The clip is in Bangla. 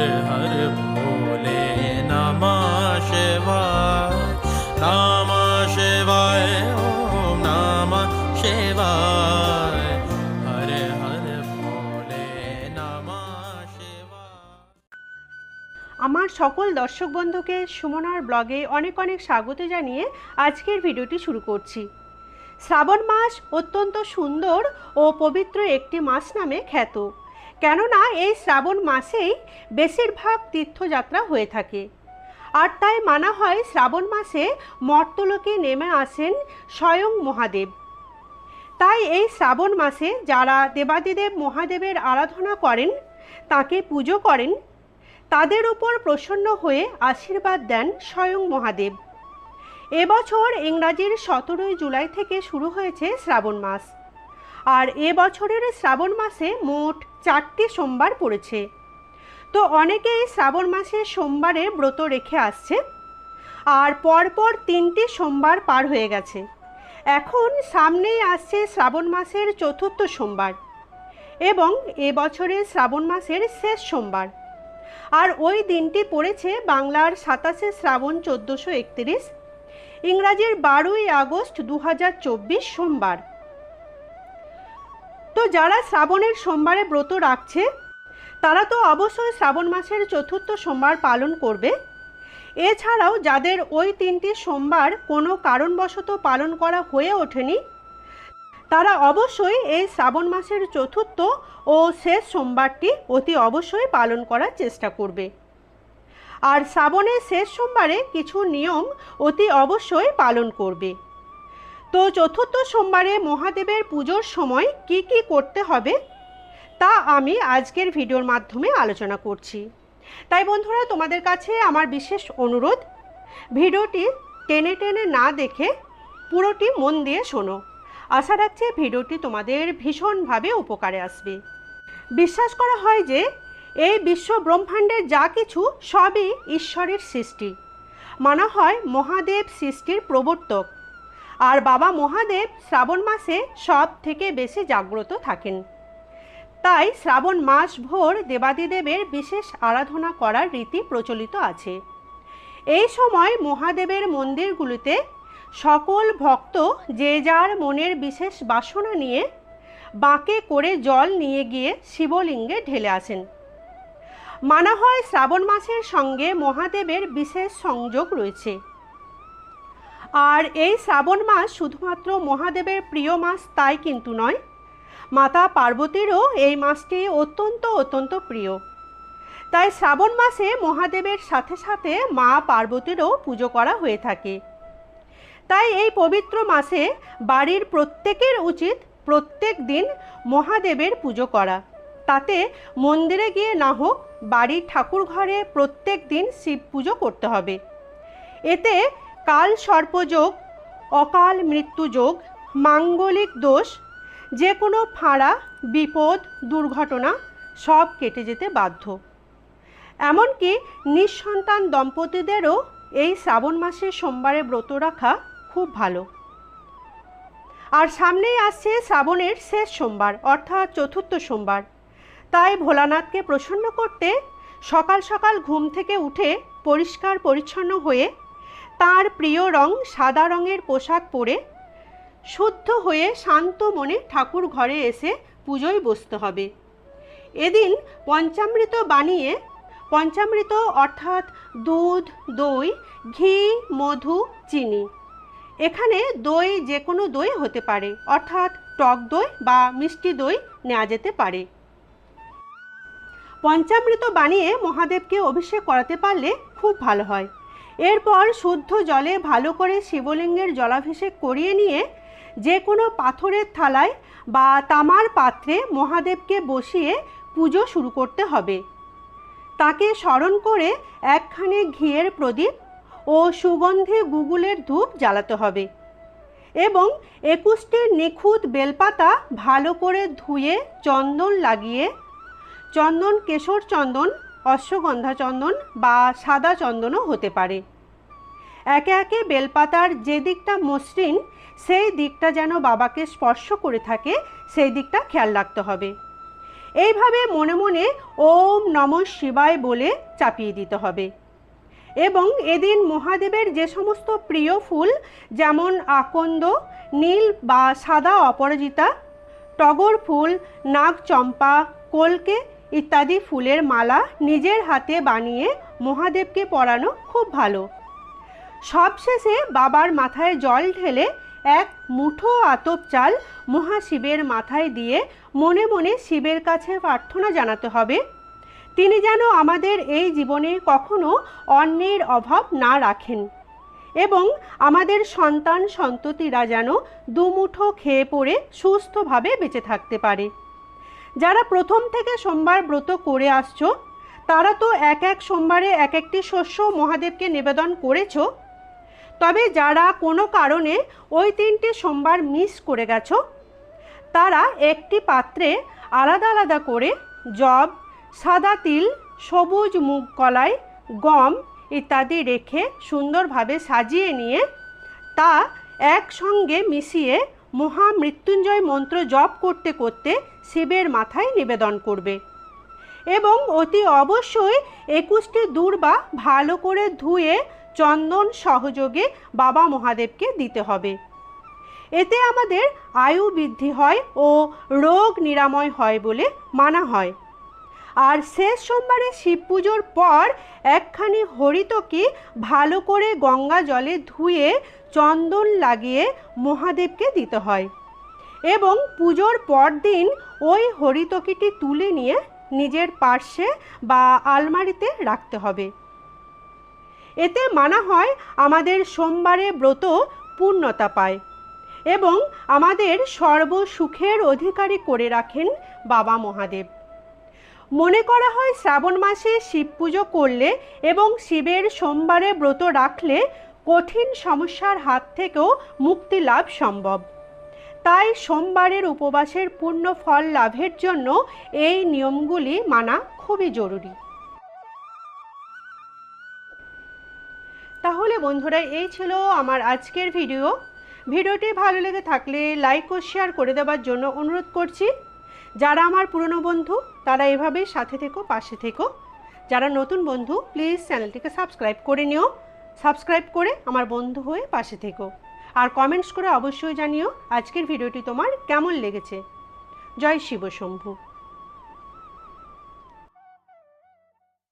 शिवाय हर हर भोले नमः शिवाय नमः शिवाय ॐ नमः शिवाय हर हर भोले नमः शिवाय আমার সকল দর্শক বন্ধুকে সুমনার ব্লগে অনেক অনেক স্বাগত জানিয়ে আজকের ভিডিওটি শুরু করছি শ্রাবণ মাস অত্যন্ত সুন্দর ও পবিত্র একটি মাস নামে খ্যাত কেননা এই শ্রাবণ মাসেই বেশিরভাগ তীর্থযাত্রা হয়ে থাকে। আর তাই মানা হয় শ্রাবণ মাসে মর্তলোকে নেমে আসেন স্বয়ং মহাদেব। তাই এই শ্রাবণ মাসে যারা দেবাদিদেব মহাদেবের আরাধনা করেন, তাকে পুজো করেন, তাদের উপর প্রসন্ন হয়ে আশীর্বাদ দেন স্বয়ং মহাদেব। এবছর ইংরাজির সতেরোই জুলাই থেকে শুরু হয়েছে শ্রাবণ মাস। আর এ বছরের শ্রাবণ মাসে মোট চারটি সোমবার পড়েছে। তো অনেকেই শ্রাবণ মাসে সোমবারে ব্রত রেখে আসছে। আর পরপর তিনটি সোমবার পার হয়ে গেছে। এখন সামনেই আসছে শ্রাবণ মাসের চতুর্থ সোমবার এবং এ বছরের শ্রাবণ মাসের শেষ সোমবার। আর ওই দিনটি পড়েছে বাংলার সাতাশে শ্রাবণ চোদ্দোশো একত্রিশ, ইংরাজির বারোই আগস্ট দু হাজার চব্বিশ সোমবার। তো যারা শ্রাবণের সোমবারে ব্রত রাখছে, তারা তো অবশ্যই শ্রাবণ মাসের চতুর্থ সোমবার পালন করবে। এছাড়াও যাদের ওই তিনটি সোমবার কোনো কারণবশত পালন করা হয়ে ওঠেনি, তারা অবশ্যই এই শ্রাবণ মাসের চতুর্থ ও শেষ সোমবারটি অতি অবশ্যই পালন করার চেষ্টা করবে। আর শ্রাবণের শেষ সোমবারে কিছু নিয়ম অতি অবশ্যই পালন করবে। তো চতুর্থ সোমবারে মহাদেবের পুজোর সময় কি কি করতে হবে, তা আমি আজকের ভিডিওর মাধ্যমে আলোচনা করছি। তাই বন্ধুরা, তোমাদের কাছে আমার বিশেষ অনুরোধ, ভিডিওটি টেনে টেনে না দেখে পুরোটি মন দিয়ে শোনো। আশা রাখছি ভিডিওটি তোমাদের ভীষণভাবে উপকারে আসবে। বিশ্বাস করা হয় যে, এই বিশ্ব ব্রহ্মাণ্ডের যা কিছু, সবই ঈশ্বরের সৃষ্টি। মানা হয় মহাদেব সৃষ্টির প্রবর্তক। আর বাবা মহাদেব শ্রাবণ মাসে সব থেকে বেশি জাগ্রত থাকেন। তাই শ্রাবণ মাস ভোর দেবাদিদেবের বিশেষ আরাধনা করার রীতি প্রচলিত আছে। এই সময় মহাদেবের মন্দিরগুলিতে সকল ভক্ত যে যার মনের বিশেষ বাসনা নিয়ে বাঁকে করে জল নিয়ে গিয়ে শিবলিঙ্গে ঢেলে আসেন। মানা হয় শ্রাবণ মাসের সঙ্গে মহাদেবের বিশেষ সংযোগ রয়েছে। আর এই শ্রাবণ মাস শুধুমাত্র মহাদেবের প্রিয় মাস তাই কিন্তু নয়, মাতা পার্বতীরও এই মাসটি অত্যন্ত অত্যন্ত প্রিয়। তাই শ্রাবণ মাসে মহাদেবের সাথে সাথে মা পার্বতীরও পুজো করা হয়ে থাকে। তাই এই পবিত্র মাসে বাড়ির প্রত্যেকের উচিত প্রত্যেক দিন মহাদেবের পুজো করা। তাতে মন্দিরে গিয়ে না হোক বাড়ির ঠাকুর ঘরে প্রত্যেক দিন শিব পুজো করতে হবে। এতে কাল সর্পযোগ অকাল মৃত্যুযোগ মাঙ্গলিক দোষ যে কোনো ফাঁড়া, বিপদ, দুর্ঘটনা সব কেটে যেতে বাধ্য। এমনকি নিঃসন্তান দম্পতিদেরও এই শ্রাবণ মাসে সোমবারে ব্রত রাখা খুব ভালো। আর সামনেই আসছে শ্রাবণের শেষ সোমবার, অর্থাৎ চতুর্থ সোমবার। তাই ভোলানাথকে প্রসন্ন করতে সকাল সকাল ঘুম থেকে উঠে পরিষ্কার পরিচ্ছন্ন হয়ে তার প্রিয় রং সাদা রঙের পোশাক পরে শুদ্ধ হয়ে শান্ত মনে ঠাকুর ঘরে এসে পুজোয় বসতে হবে। এদিন পঞ্চামৃত বানিয়ে, পঞ্চামৃত অর্থাৎ দুধ, দই, ঘি, মধু, চিনি, এখানে দই যে কোনো দই হতে পারে, অর্থাৎ টক দই বা মিষ্টি দই নেওয়া যেতে পারে। পঞ্চামৃত বানিয়ে মহাদেবকে অভিষেক করাতে পারলে খুব ভালো হয়। এরপর শুদ্ধ জলে ভালো করে শিবলিঙ্গের জলাভিষেক করিয়ে নিয়ে যে কোনো পাথরের থালায় বা তামার পাত্রে মহাদেবকে বসিয়ে পুজো শুরু করতে হবে। তাকে স্মরণ করে একখানে ঘিয়ের প্রদীপ ও সুগন্ধে গুগুলের ধূপ জ্বালাতে হবে এবং একুশটি নিখুঁত বেলপাতা ভালো করে ধুয়ে চন্দন লাগিয়ে চন্দন কেশর চন্দন অশ্বগন্ধা চন্দন বা সাদা চন্দনও হতে পারে। একে একে বেলপাতার যে দিকটা মসৃণ, সেই দিকটা যেন বাবাকে স্পর্শ করে থাকে, সেই দিকটা খেয়াল রাখতে হবে। এইভাবে মনে মনে ওম নম শিবায় বলে চাপিয়ে দিতে হবে। এবং এদিন মহাদেবের যে সমস্ত প্রিয় ফুল, যেমন আকন্দ, নীল বা সাদা অপরাজিতা, টগর ফুল নাগ চম্পা কলকে ইত্যাদি ফুলের মালা নিজের হাতে বানিয়ে মহাদেবকে পরানো খুব ভালো। সবশেষে বাবার মাথায় জল ঢেলে এক মুঠো আতপ চাল মহাশিবের মাথায় দিয়ে মনে মনে শিবের কাছে প্রার্থনা জানাতে হবে। তিনি যেন আমাদের এই জীবনে কখনো অন্যের অভাব না রাখেন এবং আমাদের সন্তান সন্ততিরা যেন দুমুঠো খেয়ে পড়ে সুস্থভাবে বেঁচে থাকতে পারে। যারা প্রথম থেকে সোমবার ব্রত করে আসছো, তারা তো এক এক সোমবারে এক একটি শস্য মহাদেবকে নিবেদন করেছ। তবে যারা কোনো কারণে ওই তিনটি সোমবার মিস করে গেছো, তারা একটি পাত্রে আলাদা আলাদা করে জব, সাদা তিল, সবুজ মুগ কলাই, গম ইত্যাদি রেখে সুন্দরভাবে সাজিয়ে নিয়ে তা একসঙ্গে মিশিয়ে মহামৃত্যুঞ্জয় মন্ত্র জপ করতে করতে শিবের মাথায় নিবেদন করবে। এবং অতি অবশ্যই একুশটি দূর্বা ভালো করে ধুয়ে চন্দন সহযোগে বাবা মহাদেবকে দিতে হবে। এতে আমাদের আয়ু বৃদ্ধি হয় ও রোগ নিরাময় হয় বলে মানা হয়। আর শেষ সোমবারে শিব পুজোর পর একখানি হরিতকে ভালো করে গঙ্গা জলে ধুয়ে চন্দন লাগিয়ে মহাদেবকে দিতে হয়। এবং পুজোর পরদিন ওই হরিতকিটি তুলে নিয়ে নিজের পার্শ্বে বা আলমারিতে রাখতে হবে। এতে মানা হয় আমাদের সোমবারে ব্রত পূর্ণতা পায় এবং আমাদের সর্বসুখের অধিকারী করে রাখেন বাবা মহাদেব। মনে করা হয় শ্রাবণ মাসে শিব পুজো করলে এবং শিবের সোমবারে ব্রত রাখলে কঠিন সমস্যার হাত থেকেও মুক্তি লাভ সম্ভব। তাই সোমবারের উপবাসের পূর্ণ ফল লাভের জন্য এই নিয়মগুলি মানা খুবই জরুরি। তাহলে বন্ধুরা, এই ছিল আমার আজকের ভিডিও। ভিডিওটি ভালো লেগে থাকলে লাইক ও শেয়ার করে দেওয়ার জন্য অনুরোধ করছি। যারা আমার পুরনো বন্ধু, তারা এভাবেই সাথে থেকো, পাশে থেকো। যারা নতুন বন্ধু প্লিজ চ্যানেলটিকে সাবস্ক্রাইব করে নিও। সাবস্ক্রাইব করে আমার বন্ধু হয়ে পাশে থেকো। আর কমেন্টস করে অবশ্যই জানিও আজকের ভিডিওটি তোমার কেমন লেগেছে। জয় শিব শম্ভু